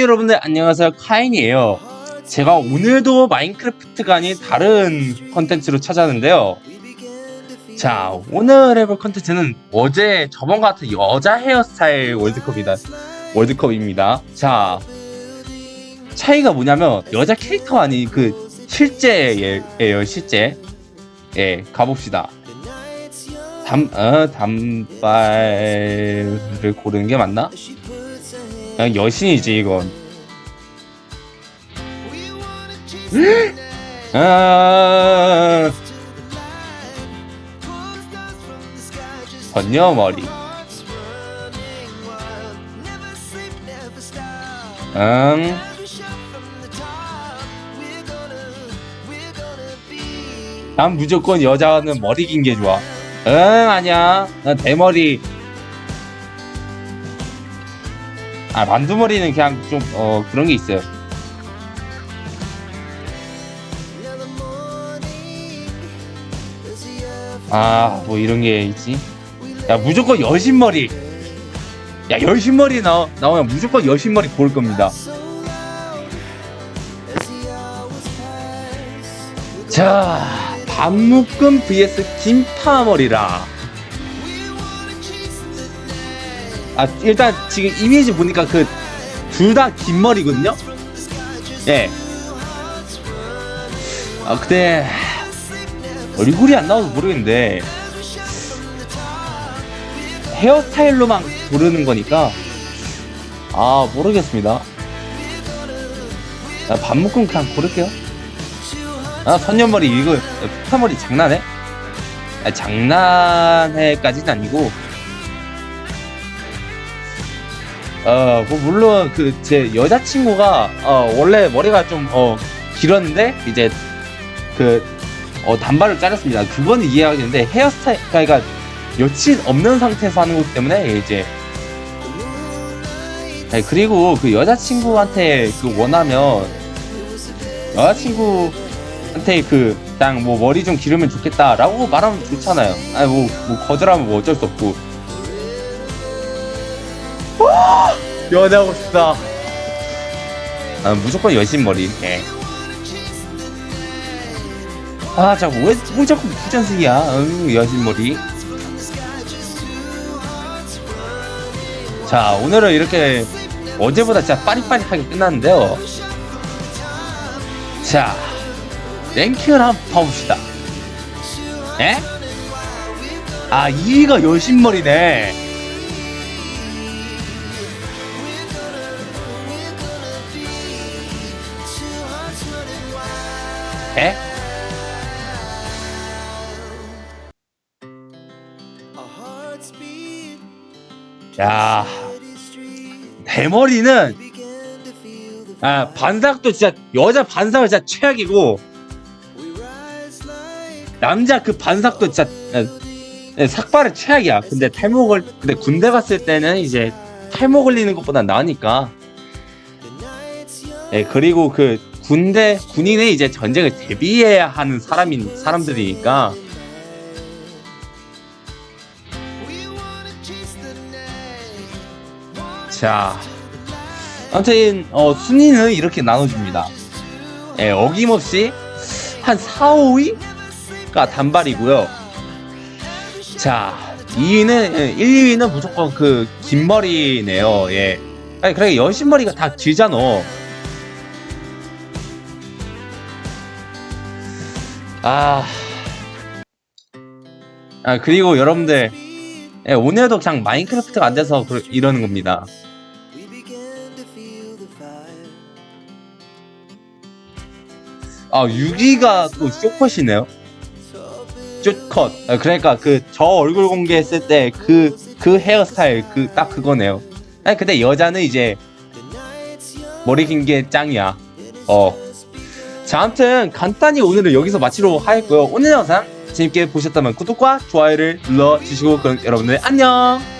여러분들 안녕하세요. 카인이에요. 제가 오늘도 마인크래프트가 아닌 다른 컨텐츠로 찾아왔는데요. 자 오늘 해볼 컨텐츠는 어제 저번 같은 여자 헤어스타일 월드컵이다. 월드컵입니다. 자 차이가 뭐냐면 여자 캐릭터가 아닌 그 실제예요 실제. 예 가봅시다. 담, 어, 단발을 고르는 게 맞나? 그냥 여신이지 이건. 아, 번녀 머리. 응. 난 무조건 여자는 머리 긴 게 좋아. 응 아니야. 난 대머리 아 만두머리는 그냥 좀 어 그런 게 있어요. 아 뭐 이런 게 있지? 야 무조건 여신머리. 야 여신머리 나오, 나오면 무조건 여신머리 고를 겁니다. 자 반묶음 vs 긴파머리라 아 일단 지금 이미지 보니까 그 둘 다 긴 머리거든요 예. 아 근데 얼굴이 안 나와서 모르겠는데 헤어스타일로만 고르는 거니까 아 모르겠습니다 아, 반묶음 그냥 고를게요 아 선녀머리 이거 폭탄머리 장난해? 아, 장난해까지는 아니고 어, 뭐 물론 그 제 여자친구가 어, 원래 머리가 좀 어, 길었는데 이제 그 어, 단발을 자랐습니다. 그거는 이해하겠는데 헤어스타일 그러니까 여친 없는 상태에서 하는 거기 때문에 이제 아니, 그리고 그 여자친구한테 그 원하면 여자친구한테 그 그냥 뭐 머리 좀 기르면 좋겠다라고 말하면 좋잖아요. 아니 뭐, 뭐 거절하면 뭐 어쩔 수 없고. 연애하고 싶다. 아, 무조건 여신머리. 예. 아, 자꾸 왜, 왜 자꾸 부전승이야? 응, 여신머리. 자, 오늘은 이렇게 어제보다 진짜 빠릿빠릿하게 끝났는데요. 자, 랭킹을 한번 봐봅시다. 예? 아, 2위가 여신머리네. 에? 야, 대머리는 아 반삭도 진짜 여자 반삭은 진짜 최악이고 남자 그 반삭도 진짜 아, 삭발은 최악이야. 근데 탈모를 근데 군대 갔을 때는 이제 탈모 걸리는 것보다 나으니까. 예 그리고 그 군대 군인의 이제 전쟁을 대비해야 하는 사람인 사람들이니까 자 아무튼 어, 순위는 이렇게 나눠줍니다. 예, 어김없이 한 4, 5위가 단발이고요. 자 2위는 1, 2위는 무조건 그 긴 머리네요. 예. 아니 그래 여신 머리가 다 길잖아. 아. 아, 그리고 여러분들, 예, 오늘도 그냥 마인크래프트가 안 돼서 그, 이러는 겁니다. 아, 6위가 또 쇼컷이네요. 쇼컷. 아, 그러니까 그, 저 얼굴 공개했을 때 그, 그 헤어스타일, 그, 딱 그거네요. 아니, 근데 여자는 이제, 머리 긴 게 짱이야. 어. 자, 아무튼 간단히 오늘은 여기서 마치도록 하겠고요. 오늘 영상 재밌게 보셨다면 구독과 좋아요를 눌러주시고 그럼 여러분들 안녕!